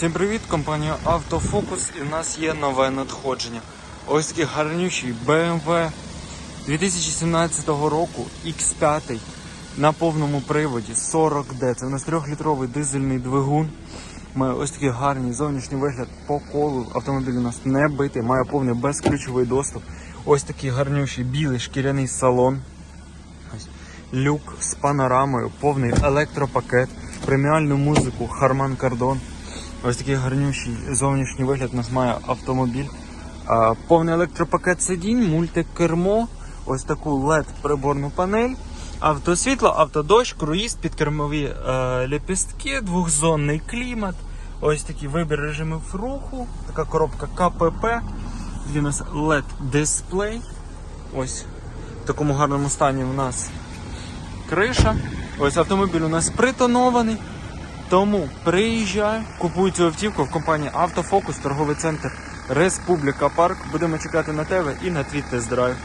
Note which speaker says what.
Speaker 1: Всім привіт, компанія Автофокус і в нас є нове надходження. Ось такий гарнючий BMW 2017 року X5 на повному приводі 40D. Це у нас 3-літровий дизельний двигун. Має ось такий гарний зовнішній вигляд по колу. Автомобіль у нас не битий, має повний безключовий доступ. Ось такий гарнючий білий шкіряний салон. Ось люк з панорамою, повний електропакет, преміальну музику, Harman Kardon. Ось такий гарнющий зовнішній вигляд у нас має автомобіль. Повний електропакет сидінь, мультикермо, ось таку LED приборну панель, автосвітло, автодощ, круїз, підкермові е, ліпістки, двохзонний клімат. Ось такий вибір режимів руху, така коробка КПП. Є у нас LED дисплей. Ось в такому гарному стані у нас криша. Ось автомобіль у нас притонований. Тому приїжджай, купуй цю автівку в компанії Автофокус, торговий центр Республіка Парк. Будемо чекати на тебе і на твій тест-драйв.